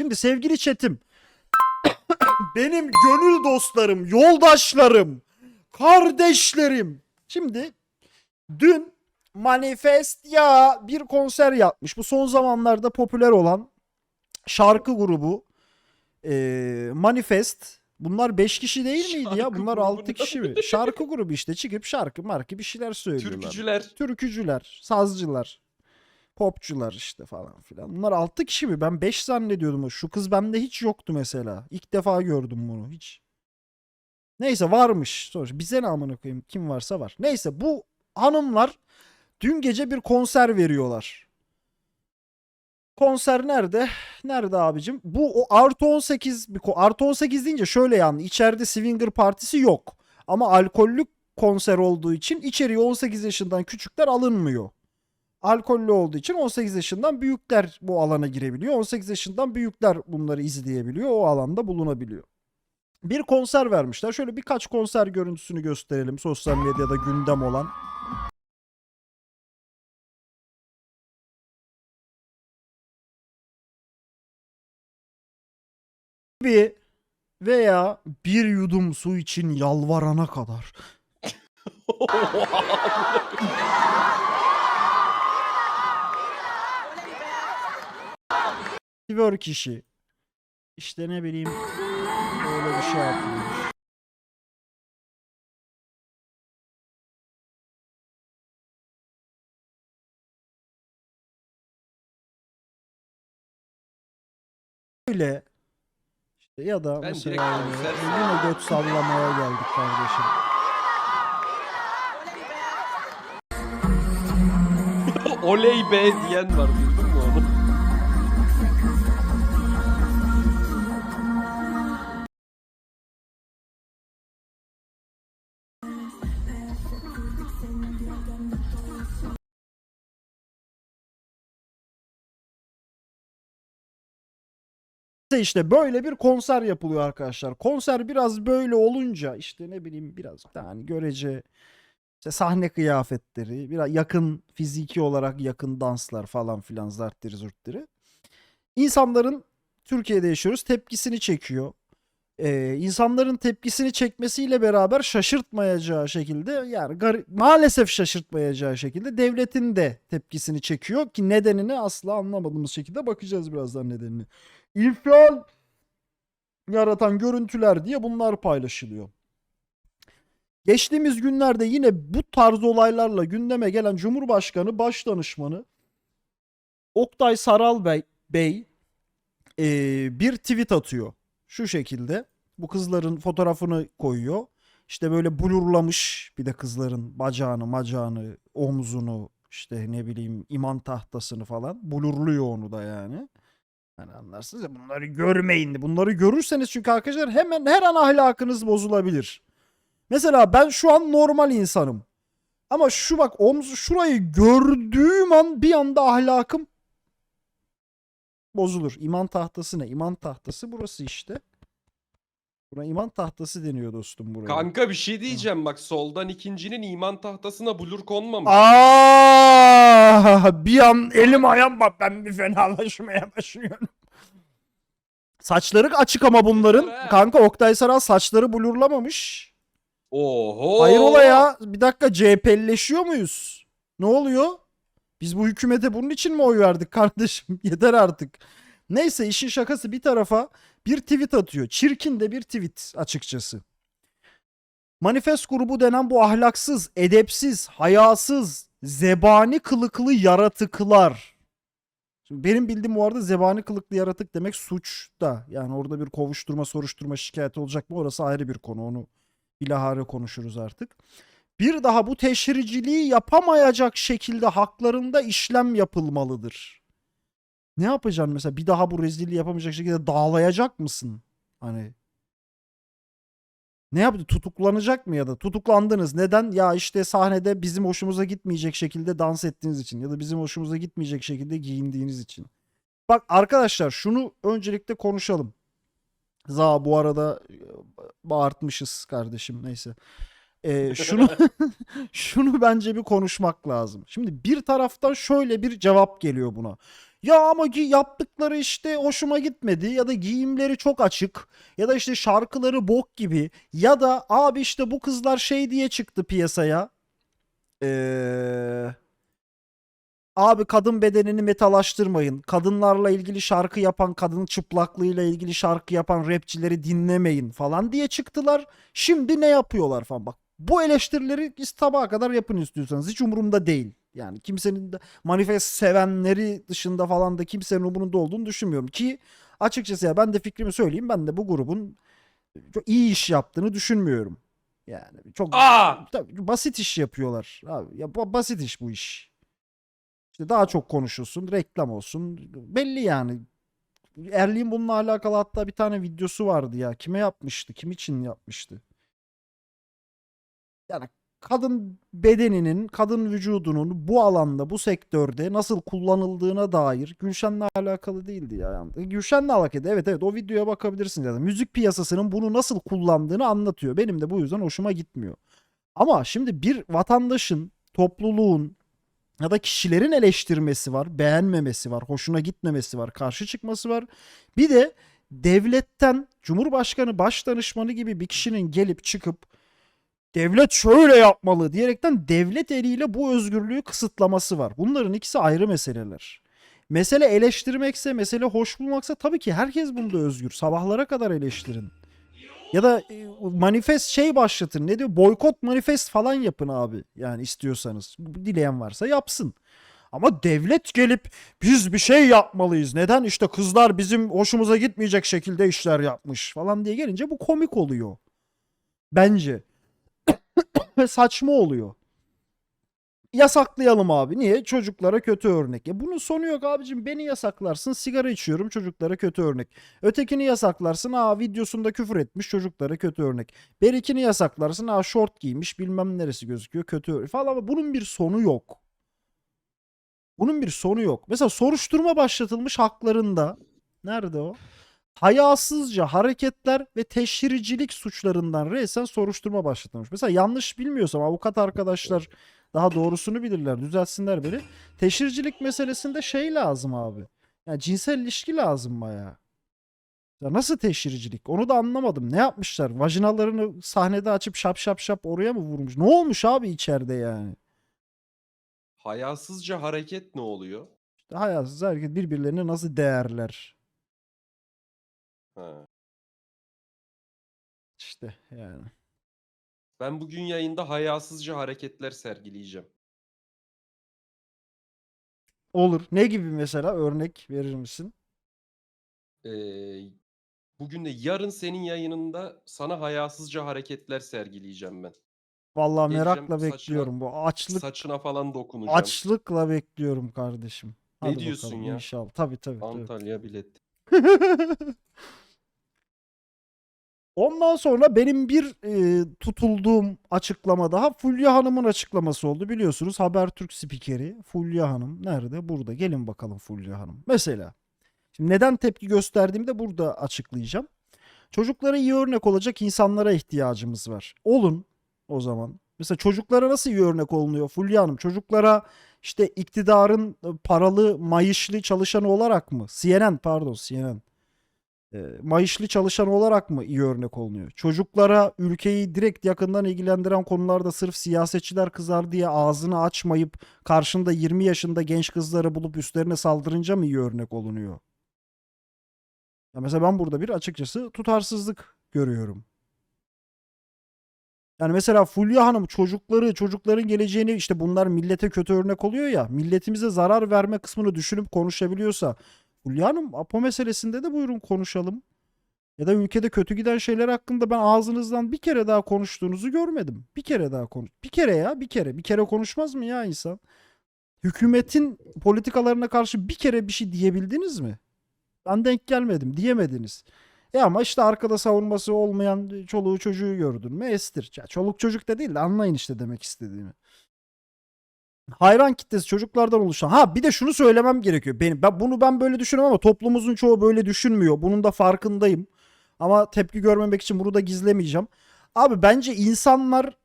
Şimdi sevgili chatim. benim gönül dostlarım, yoldaşlarım, kardeşlerim. Şimdi dün Manifest ya bir konser yapmış. Bu son zamanlarda popüler olan şarkı grubu eee, Manifest. Bunlar 5 kişi değil miydi ya? Şarkı Bunlar grubu 6 ne? kişi mi? Şarkı grubu işte çıkıp şarkı markı bir şeyler söylüyorlar. Türkücüler. Türkücüler, sazcılar, popçular işte falan filan. Bunlar 6 kişi mi? Ben 5 zannediyordum. Şu kız bende hiç yoktu mesela. İlk defa gördüm bunu hiç. Neyse varmış. Sonuçta bize ne amına koyayım kim varsa var. Neyse bu hanımlar dün gece bir konser veriyorlar. Konser nerede? Nerede abicim? Bu o artı 18 bir artı 18 deyince şöyle yani içeride swinger partisi yok. Ama alkollü konser olduğu için içeriye 18 yaşından küçükler alınmıyor. Alkollü olduğu için 18 yaşından büyükler bu alana girebiliyor. 18 yaşından büyükler bunları izleyebiliyor. O alanda bulunabiliyor. Bir konser vermişler. Şöyle birkaç konser görüntüsünü gösterelim sosyal medyada gündem olan. Bir veya bir yudum su için yalvarana kadar twerk işi. İşte ne bileyim böyle bir şey yapılmış. Öyle işte ya da Ben mesela yine göt sallamaya geldik kardeşim. Oley be diyen var duydun mu onu? İşte böyle bir konser yapılıyor arkadaşlar. Konser biraz böyle olunca işte ne bileyim biraz daha hani görece işte sahne kıyafetleri, biraz yakın fiziki olarak yakın danslar falan filan zarttiri zurttiri. İnsanların Türkiye'de yaşıyoruz tepkisini çekiyor. Ee, insanların tepkisini çekmesiyle beraber şaşırtmayacağı şekilde yani gari- maalesef şaşırtmayacağı şekilde devletin de tepkisini çekiyor ki nedenini asla anlamadığımız şekilde bakacağız birazdan nedenini. İnfial yaratan görüntüler diye bunlar paylaşılıyor. Geçtiğimiz günlerde yine bu tarz olaylarla gündeme gelen Cumhurbaşkanı Başdanışmanı Oktay Saral Bey, Bey eee, bir tweet atıyor. Şu şekilde. Bu kızların fotoğrafını koyuyor. İşte böyle blurlamış bir de kızların bacağını, macağını, omzunu, işte ne bileyim iman tahtasını falan. Blurluyor onu da yani. Hani anlarsınız ya bunları görmeyin. Bunları görürseniz çünkü arkadaşlar hemen her an ahlakınız bozulabilir. Mesela ben şu an normal insanım. Ama şu bak omzu şurayı gördüğüm an bir anda ahlakım bozulur. İman tahtası ne? İman tahtası burası işte. Buna iman tahtası deniyor dostum buraya. Kanka bir şey diyeceğim bak soldan ikincinin iman tahtasına blur konmamış. Aa, bir an elim ayağım bak ben bir fenalaşmaya başlıyorum. Saçları açık ama bunların. Kanka Oktay Saral saçları blurlamamış. Oho. Hayrola ya? Bir dakika CHP'leşiyor muyuz? Ne oluyor? Biz bu hükümete bunun için mi oy verdik kardeşim? Yeter artık. Neyse işin şakası bir tarafa bir tweet atıyor. Çirkin de bir tweet açıkçası. Manifest grubu denen bu ahlaksız, edepsiz, hayasız, zebani kılıklı yaratıklar. Şimdi benim bildiğim bu arada zebani kılıklı yaratık demek suç da. Yani orada bir kovuşturma, soruşturma, şikayet olacak mı orası ayrı bir konu. Onu bilahare konuşuruz artık. Bir daha bu teşriciliği yapamayacak şekilde haklarında işlem yapılmalıdır. Ne yapacaksın mesela? Bir daha bu rezilliği yapamayacak şekilde dağlayacak mısın? Hani ne yaptı? Tutuklanacak mı ya da tutuklandınız. Neden? Ya işte sahnede bizim hoşumuza gitmeyecek şekilde dans ettiğiniz için ya da bizim hoşumuza gitmeyecek şekilde giyindiğiniz için. Bak arkadaşlar şunu öncelikle konuşalım. Za bu arada e, bağırtmışız kardeşim neyse. Ee, şunu şunu bence bir konuşmak lazım. Şimdi bir taraftan şöyle bir cevap geliyor buna. Ya ama gi- yaptıkları işte hoşuma gitmedi ya da giyimleri çok açık ya da işte şarkıları bok gibi ya da abi işte bu kızlar şey diye çıktı piyasaya. Eee Abi kadın bedenini metalaştırmayın. Kadınlarla ilgili şarkı yapan, kadın çıplaklığıyla ilgili şarkı yapan rapçileri dinlemeyin falan diye çıktılar. Şimdi ne yapıyorlar falan bak. Bu eleştirileri tabağa kadar yapın istiyorsanız. Hiç umurumda değil. Yani kimsenin de manifest sevenleri dışında falan da kimsenin umurunda olduğunu düşünmüyorum. Ki açıkçası ya ben de fikrimi söyleyeyim. Ben de bu grubun çok iyi iş yaptığını düşünmüyorum. Yani çok Aa! Tabii basit iş yapıyorlar. Abi ya ba- basit iş bu iş. İşte daha çok konuşulsun, reklam olsun. Belli yani. Erli'nin bununla alakalı hatta bir tane videosu vardı ya. Kime yapmıştı? Kim için yapmıştı? Yani kadın bedeninin, kadın vücudunun bu alanda, bu sektörde nasıl kullanıldığına dair Gülşen'le alakalı değildi ya. Yani. Gülşen'le alakalı. Evet evet o videoya bakabilirsiniz. Yani. Müzik piyasasının bunu nasıl kullandığını anlatıyor. Benim de bu yüzden hoşuma gitmiyor. Ama şimdi bir vatandaşın, topluluğun ya da kişilerin eleştirmesi var, beğenmemesi var, hoşuna gitmemesi var, karşı çıkması var. Bir de devletten Cumhurbaşkanı Başdanışmanı gibi bir kişinin gelip çıkıp devlet şöyle yapmalı diyerekten devlet eliyle bu özgürlüğü kısıtlaması var. Bunların ikisi ayrı meseleler. Mesele eleştirmekse, mesele hoş bulmaksa tabii ki herkes bunda özgür. Sabahlara kadar eleştirin. Ya da e, manifest şey başlatın. Ne diyor? Boykot manifest falan yapın abi. Yani istiyorsanız. Dileyen varsa yapsın. Ama devlet gelip biz bir şey yapmalıyız. Neden? İşte kızlar bizim hoşumuza gitmeyecek şekilde işler yapmış falan diye gelince bu komik oluyor. Bence. Saçma oluyor. Yasaklayalım abi. Niye? Çocuklara kötü örnek. Ya bunun sonu yok abicim. Beni yasaklarsın. Sigara içiyorum. Çocuklara kötü örnek. Ötekini yasaklarsın. Aa videosunda küfür etmiş. Çocuklara kötü örnek. Berikini yasaklarsın. Aa şort giymiş. Bilmem neresi gözüküyor. Kötü örnek falan. Bunun bir sonu yok. Bunun bir sonu yok. Mesela soruşturma başlatılmış haklarında. Nerede o? Hayasızca hareketler ve teşhircilik suçlarından resen soruşturma başlatılmış. Mesela yanlış bilmiyorsam avukat arkadaşlar daha doğrusunu bilirler, düzeltsinler beni. Teşhircilik meselesinde şey lazım abi. Yani cinsel ilişki lazım bayağı. Ya nasıl teşhircilik? Onu da anlamadım. Ne yapmışlar? Vajinalarını sahnede açıp şap şap şap oraya mı vurmuş? Ne olmuş abi içeride yani? Hayasızca hareket ne oluyor? İşte hayasız herkes birbirlerini nasıl değerler? Ha. İşte yani. Ben bugün yayında hayasızca hareketler sergileyeceğim. Olur. Ne gibi mesela örnek verir misin? Ee, bugün de yarın senin yayınında sana hayasızca hareketler sergileyeceğim ben. Vallahi Geleceğim, merakla saçına- bekliyorum. Bu açlık Saçına falan dokunacağım. açlıkla bekliyorum kardeşim. Ne Hadi diyorsun bakalım ya? inşallah. Tabii tabii. tabii. Antalya bilet. Ondan sonra benim bir e, tutulduğum açıklama daha Fulya Hanım'ın açıklaması oldu. Biliyorsunuz Habertürk spikeri Fulya Hanım nerede? Burada. Gelin bakalım Fulya Hanım. Mesela şimdi neden tepki gösterdiğimi de burada açıklayacağım. Çocuklara iyi örnek olacak insanlara ihtiyacımız var. Olun o zaman. Mesela çocuklara nasıl iyi örnek olunuyor Fulya Hanım? Çocuklara işte iktidarın paralı mayışlı çalışanı olarak mı? CNN pardon CNN e, Mayışlı çalışan olarak mı iyi örnek olunuyor? Çocuklara ülkeyi direkt yakından ilgilendiren konularda sırf siyasetçiler kızar diye ağzını açmayıp karşında 20 yaşında genç kızları bulup üstlerine saldırınca mı iyi örnek olunuyor? Ya mesela ben burada bir açıkçası tutarsızlık görüyorum. Yani mesela Fulya Hanım çocukları, çocukların geleceğini işte bunlar millete kötü örnek oluyor ya. Milletimize zarar verme kısmını düşünüp konuşabiliyorsa Fulya Hanım Apo meselesinde de buyurun konuşalım. Ya da ülkede kötü giden şeyler hakkında ben ağzınızdan bir kere daha konuştuğunuzu görmedim. Bir kere daha konuş. Bir kere ya bir kere. Bir kere konuşmaz mı ya insan? Hükümetin politikalarına karşı bir kere bir şey diyebildiniz mi? Ben denk gelmedim. Diyemediniz. E ama işte arkada savunması olmayan çoluğu çocuğu gördün mü estir. Ya çoluk çocuk da değil de anlayın işte demek istediğimi. Hayran kitlesi çocuklardan oluşan. Ha bir de şunu söylemem gerekiyor. Benim ben bunu ben böyle düşünüyorum ama toplumumuzun çoğu böyle düşünmüyor. Bunun da farkındayım. Ama tepki görmemek için bunu da gizlemeyeceğim. Abi bence insanlar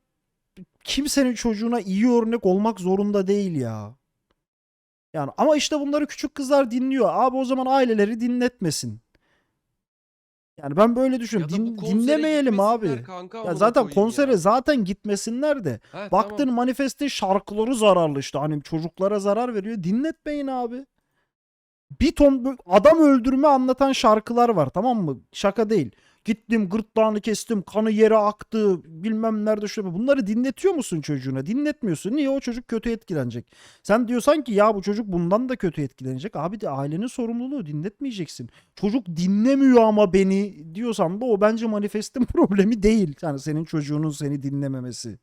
kimsenin çocuğuna iyi örnek olmak zorunda değil ya. Yani ama işte bunları küçük kızlar dinliyor. Abi o zaman aileleri dinletmesin. Yani ben böyle Ya düşünüyorum. da bu Din- konsere dinlemeyelim gitmesinler abi. Kanka, Ya amına zaten koyayım konsere ya. zaten gitmesinler de. Ha, Baktın tamam. manifestin şarkıları zararlı işte. Hani çocuklara zarar veriyor. Dinletmeyin abi. Bir ton bö- adam öldürme anlatan şarkılar var tamam mı? Şaka değil. Gittim gırtlağını kestim kanı yere aktı bilmem nerede şöyle. Bunları dinletiyor musun çocuğuna? Dinletmiyorsun. Niye o çocuk kötü etkilenecek? Sen diyorsan ki ya bu çocuk bundan da kötü etkilenecek. Abi de ailenin sorumluluğu dinletmeyeceksin. Çocuk dinlemiyor ama beni diyorsan da o bence manifestin problemi değil. Yani senin çocuğunun seni dinlememesi.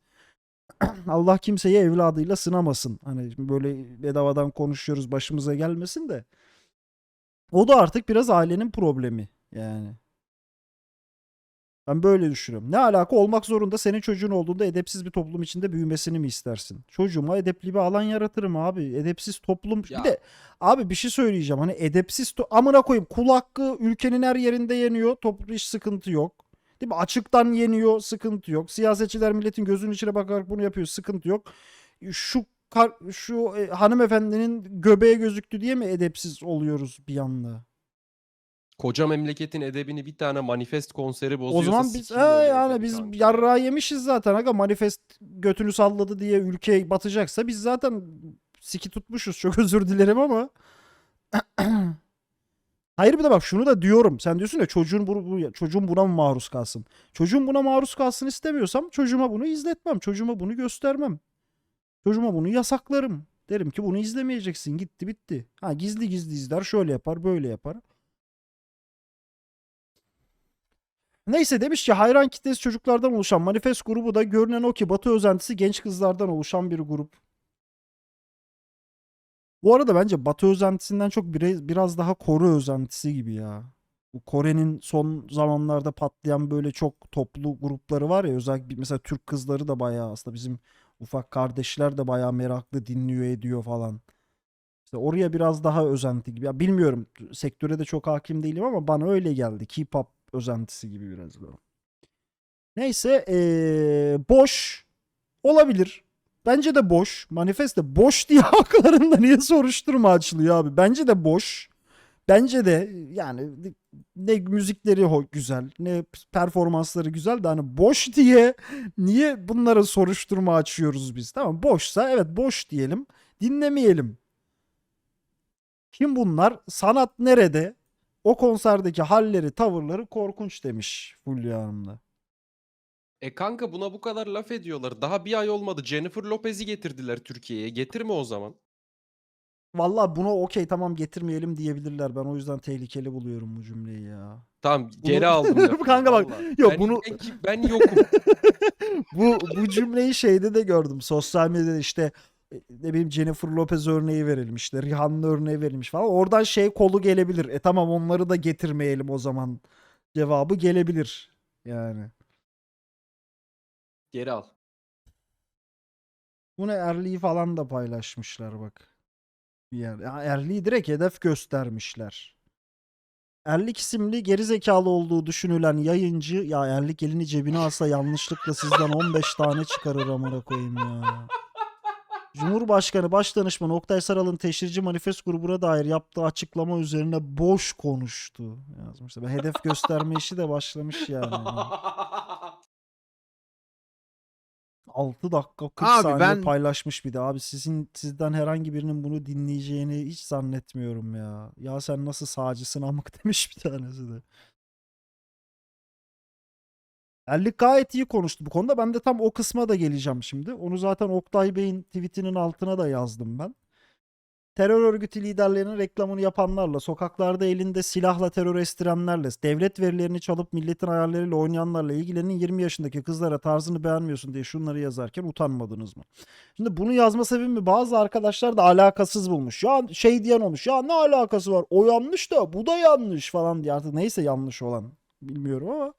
Allah kimseyi evladıyla sınamasın. Hani böyle bedavadan konuşuyoruz başımıza gelmesin de. O da artık biraz ailenin problemi yani. Ben böyle düşünüyorum. Ne alaka olmak zorunda senin çocuğun olduğunda edepsiz bir toplum içinde büyümesini mi istersin? Çocuğuma edepli bir alan yaratırım abi. Edepsiz toplum. Ya. Bir de abi bir şey söyleyeceğim. Hani edepsiz to- amına koyayım kul hakkı ülkenin her yerinde yeniyor. Toplu hiç sıkıntı yok. Değil mi? Açıktan yeniyor, sıkıntı yok. Siyasetçiler milletin gözünün içine bakarak bunu yapıyor, sıkıntı yok. Şu kar- şu e, hanımefendinin göbeğe gözüktü diye mi edepsiz oluyoruz bir anda? Koca memleketin edebini bir tane manifest konseri bozuyorsa O zaman biz sikeyim he, öyle yani edebi biz kanka. yarrağı yemişiz zaten aga manifest götünü salladı diye ülke batacaksa biz zaten siki tutmuşuz çok özür dilerim ama Hayır bir de bak şunu da diyorum. Sen diyorsun ya çocuğun bu, bu- çocuğun buna mı maruz kalsın? Çocuğun buna maruz kalsın istemiyorsam çocuğuma bunu izletmem. Çocuğuma bunu göstermem. Çocuğuma bunu yasaklarım. Derim ki bunu izlemeyeceksin. Gitti bitti. Ha gizli gizli izler. Şöyle yapar, böyle yapar. Neyse demiş ki hayran kitlesi çocuklardan oluşan manifest grubu da görünen o ki Batı özentisi genç kızlardan oluşan bir grup. Bu arada bence Batı özentisinden çok biraz daha Kore özentisi gibi ya. Bu Kore'nin son zamanlarda patlayan böyle çok toplu grupları var ya özellikle mesela Türk kızları da bayağı aslında bizim ufak kardeşler de bayağı meraklı dinliyor ediyor falan. İşte oraya biraz daha özenti gibi. Ya bilmiyorum sektöre de çok hakim değilim ama bana öyle geldi. K-pop özentisi gibi biraz da. Neyse eee, boş olabilir. Bence de boş. Manifest de boş diye haklarında niye soruşturma açılıyor abi? Bence de boş. Bence de yani ne müzikleri güzel ne performansları güzel de hani boş diye niye bunlara soruşturma açıyoruz biz? Tamam boşsa evet boş diyelim. Dinlemeyelim. Kim bunlar? Sanat nerede? O konserdeki halleri, tavırları korkunç demiş Fulya Hanım da. E kanka buna bu kadar laf ediyorlar. Daha bir ay olmadı. Jennifer Lopez'i getirdiler Türkiye'ye. Getirme o zaman. Vallahi buna okey tamam getirmeyelim diyebilirler. Ben o yüzden tehlikeli buluyorum bu cümleyi ya. Tamam Bunu- geri aldım lafımı, Kanka bak, vallahi. yok ben, bunu- ben, ben yokum. bu bu cümleyi şeyde de gördüm. Sosyal medyada işte ne bileyim Jennifer Lopez örneği verilmiş Rihanna örneği verilmiş falan. Oradan şey kolu gelebilir. E tamam onları da getirmeyelim o zaman. Cevabı gelebilir. Yani. Geri al. Bunu Erli'yi falan da paylaşmışlar bak. Bir yer. Ya Erli'yi direkt hedef göstermişler. Erlik isimli gerizekalı olduğu düşünülen yayıncı ya Erlik elini cebine alsa yanlışlıkla sizden 15 tane çıkarır amına koyayım ya. Cumhurbaşkanı Başdanışmanı Oktay Saral'ın teşhirci manifest grubuna dair yaptığı açıklama üzerine boş konuştu yazmışlar. Hedef gösterme işi de başlamış yani. 6 dakika 40 Abi saniye ben- paylaşmış bir de. Abi sizin sizden herhangi birinin bunu dinleyeceğini hiç zannetmiyorum ya. Ya sen nasıl sağcısın amık demiş bir tanesi de. Erlik gayet iyi konuştu bu konuda. Ben de tam o kısma da geleceğim şimdi. Onu zaten Oktay Bey'in tweetinin altına da yazdım ben. Terör örgütü liderlerinin reklamını yapanlarla, sokaklarda elinde silahla terör estirenlerle, devlet verilerini çalıp milletin ayarlarıyla oynayanlarla ilgilenin 20 yaşındaki kızlara tarzını beğenmiyorsun diye şunları yazarken utanmadınız mı? Şimdi bunu yazma sebebimi bazı arkadaşlar da alakasız bulmuş. Ya şey diyen olmuş. Ya ne alakası var? O yanlış da bu da yanlış falan diye artık neyse yanlış olan bilmiyorum ama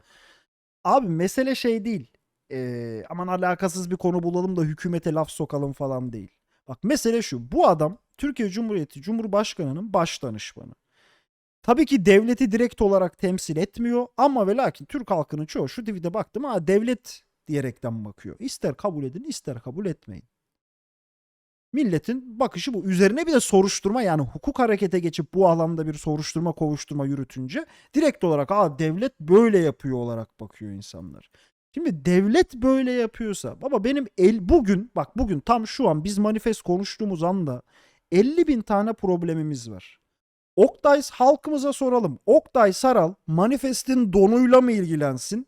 abi mesele şey değil. Ee, aman alakasız bir konu bulalım da hükümete laf sokalım falan değil. Bak mesele şu. Bu adam Türkiye Cumhuriyeti Cumhurbaşkanı'nın baş danışmanı. Tabii ki devleti direkt olarak temsil etmiyor ama ve lakin Türk halkının çoğu şu tweet'e baktım ha devlet diyerekten bakıyor. İster kabul edin ister kabul etmeyin. Milletin bakışı bu. Üzerine bir de soruşturma yani hukuk harekete geçip bu alanda bir soruşturma kovuşturma yürütünce direkt olarak aa devlet böyle yapıyor olarak bakıyor insanlar. Şimdi devlet böyle yapıyorsa baba benim el bugün bak bugün tam şu an biz manifest konuştuğumuz anda 50 bin tane problemimiz var. Oktay halkımıza soralım. Oktay Saral manifestin donuyla mı ilgilensin?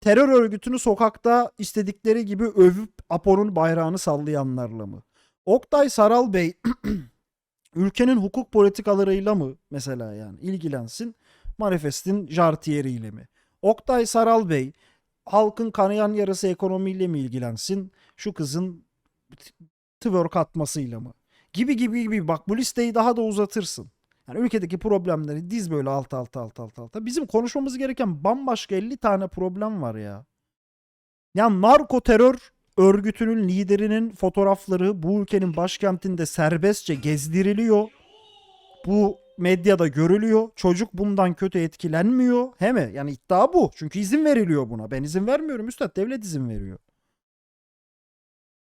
Terör örgütünü sokakta istedikleri gibi övüp Apo'nun bayrağını sallayanlarla mı? Oktay Saral Bey ülkenin hukuk politikalarıyla mı mesela yani ilgilensin? Manifestin jartiyeriyle mi? Oktay Saral Bey halkın kanayan yarası ekonomiyle mi ilgilensin? Şu kızın twerk atmasıyla mı? Gibi gibi gibi bak bu listeyi daha da uzatırsın. Yani ülkedeki problemleri diz böyle alt alt alt alt alta. Bizim konuşmamız gereken bambaşka 50 tane problem var ya. Ya narko terör örgütünün liderinin fotoğrafları bu ülkenin başkentinde serbestçe gezdiriliyor. Bu medyada görülüyor. Çocuk bundan kötü etkilenmiyor. He mi? Yani iddia bu. Çünkü izin veriliyor buna. Ben izin vermiyorum üstad. Devlet izin veriyor.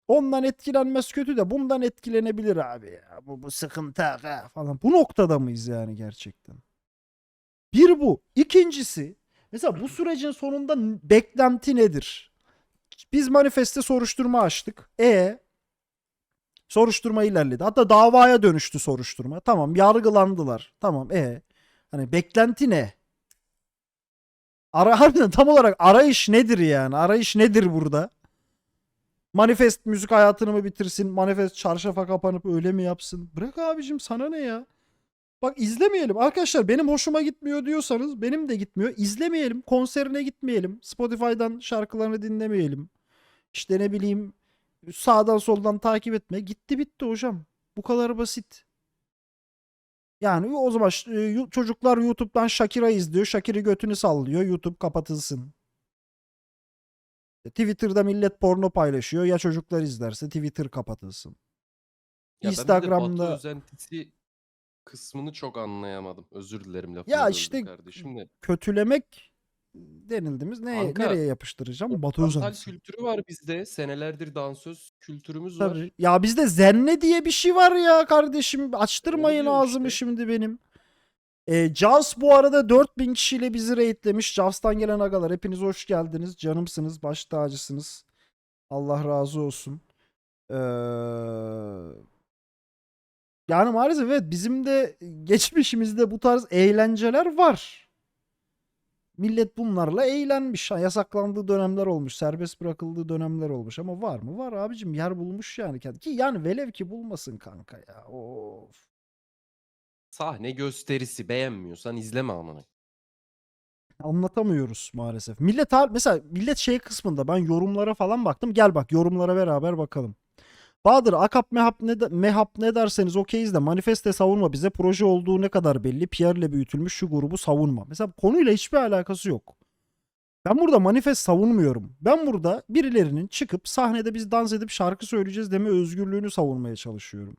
Ondan etkilenmez kötü de bundan etkilenebilir abi ya. Bu, bu sıkıntı ha falan. Bu noktada mıyız yani gerçekten? Bir bu. İkincisi mesela bu sürecin sonunda beklenti nedir? Biz manifeste soruşturma açtık. E soruşturma ilerledi. Hatta davaya dönüştü soruşturma. Tamam yargılandılar. Tamam e hani beklenti ne? Ara harbiden tam olarak arayış nedir yani? Arayış nedir burada? Manifest müzik hayatını mı bitirsin? Manifest çarşafa kapanıp öyle mi yapsın? Bırak abicim sana ne ya? Bak izlemeyelim. Arkadaşlar benim hoşuma gitmiyor diyorsanız benim de gitmiyor. İzlemeyelim. Konserine gitmeyelim. Spotify'dan şarkılarını dinlemeyelim. İşte ne bileyim sağdan soldan takip etme. Gitti bitti hocam. Bu kadar basit. Yani o zaman e, çocuklar YouTube'dan Shakira izliyor. Shakira götünü sallıyor. YouTube kapatılsın. Twitter'da millet porno paylaşıyor. Ya çocuklar izlerse Twitter kapatılsın. Ya ben bir de Instagram'da- özentisi kısmını çok anlayamadım. Özür dilerim lafını Ya işte kardeşim de. Kötülemek denildimiz. Ne, Kanka, nereye yapıştıracağım? Batı özentisi. kültürü var bizde. Senelerdir dansöz kültürümüz var. Tabii. Ya bizde zenne diye bir şey var ya kardeşim. Açtırmayın ağzımı işte. şimdi benim. E, Jaws bu arada 4000 kişiyle bizi raidlemiş. Javs'tan gelen agalar hepiniz hoş geldiniz. Canımsınız, baş tacısınız. Allah razı olsun. Ee, yani maalesef evet bizim de geçmişimizde bu tarz eğlenceler var. Millet bunlarla eğlenmiş. Ha, Yasaklandığı dönemler olmuş. Serbest bırakıldığı dönemler olmuş. Ama var mı? Var abicim. Yer bulmuş yani. kendi- Ki yani velev ki bulmasın kanka ya. Of. Sahne gösterisi beğenmiyorsan izleme amına. Anlatamıyoruz maalesef. Millet mesela millet şey kısmında ben yorumlara falan baktım. Gel bak yorumlara beraber bakalım. Bahadır akap mehap ne, de- mehap ne derseniz okeyiz de manifeste savunma bize proje olduğu ne kadar belli. PR ile büyütülmüş şu grubu savunma. Mesela konuyla hiçbir alakası yok. Ben burada manifest savunmuyorum. Ben burada birilerinin çıkıp sahnede biz dans edip şarkı söyleyeceğiz deme özgürlüğünü savunmaya çalışıyorum.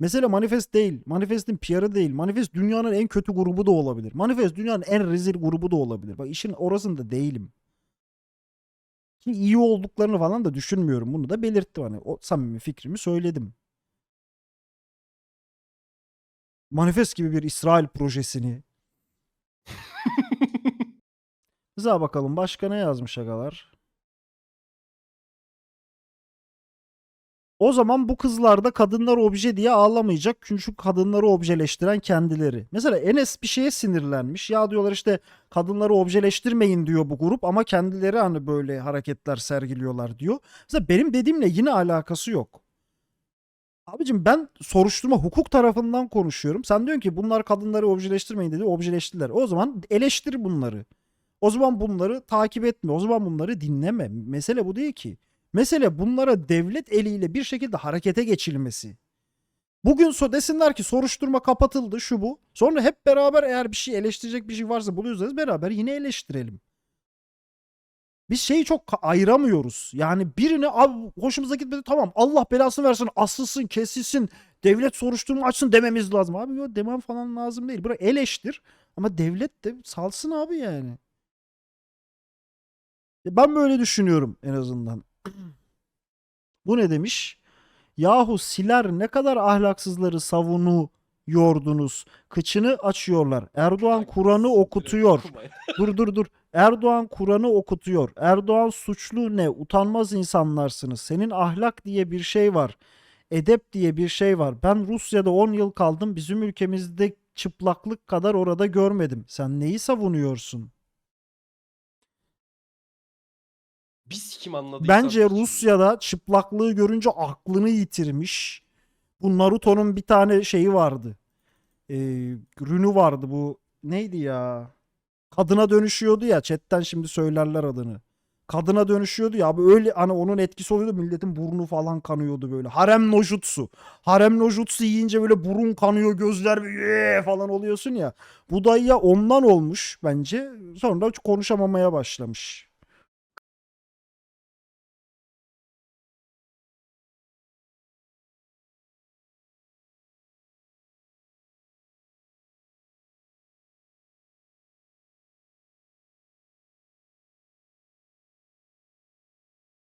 Mesele manifest değil. Manifestin PR'ı değil. Manifest dünyanın en kötü grubu da olabilir. Manifest dünyanın en rezil grubu da olabilir. Bak işin orasında değilim. Ki iyi olduklarını falan da düşünmüyorum. Bunu da belirttim hani. O samimi fikrimi söyledim. Manifest gibi bir İsrail projesini. Kıza bakalım başka ne yazmış agalar. O zaman bu kızlar da kadınlar obje diye ağlamayacak. Çünkü kadınları objeleştiren kendileri. Mesela Enes bir şeye sinirlenmiş. Ya diyorlar işte kadınları objeleştirmeyin diyor bu grup ama kendileri hani böyle hareketler sergiliyorlar diyor. Mesela benim dediğimle yine alakası yok. Abicim ben soruşturma hukuk tarafından konuşuyorum. Sen diyorsun ki bunlar kadınları objeleştirmeyin dedi. Objeleştirdiler. O zaman eleştir bunları. O zaman bunları takip etme. O zaman bunları dinleme. Mesele bu değil ki. Mesele bunlara devlet eliyle bir şekilde harekete geçilmesi. Bugün so desinler ki soruşturma kapatıldı şu bu. Sonra hep beraber eğer bir şey eleştirecek bir şey varsa buluyorsanız beraber yine eleştirelim. Biz şeyi çok ayıramıyoruz. Yani birini abi hoşumuza gitmedi tamam Allah belasını versin asılsın kesilsin devlet soruşturma açsın dememiz lazım. Abi yok demem falan lazım değil. Bırak eleştir ama devlet de salsın abi yani. Ben böyle düşünüyorum en azından. Bu ne demiş? Yahu siler ne kadar ahlaksızları savunuyordunuz. Kıçını açıyorlar. Erdoğan Kur'an'ı okutuyor. Dur dur dur. Erdoğan Kur'an'ı okutuyor. Erdoğan suçlu ne? Utanmaz insanlarsınız. Senin ahlak diye bir şey var. Edep diye bir şey var. Ben Rusya'da 10 yıl kaldım. Bizim ülkemizde çıplaklık kadar orada görmedim. Sen neyi savunuyorsun? Biz kim anladıysak. Bence Rusya'da çıplaklığı görünce aklını yitirmiş. Bu Naruto'nun bir tane şeyi vardı. Ee, rünü vardı bu. Neydi ya? Kadına dönüşüyordu ya. Chatten şimdi söylerler adını. Kadına dönüşüyordu ya. Abi öyle hani onun etkisi oluyordu. Milletin burnu falan kanıyordu böyle. Harem nojutsu. Harem nojutsu yiyince böyle burun kanıyor, gözler böyle falan oluyorsun ya. Bu dayıya ondan olmuş bence. Sonra konuşamamaya başlamış.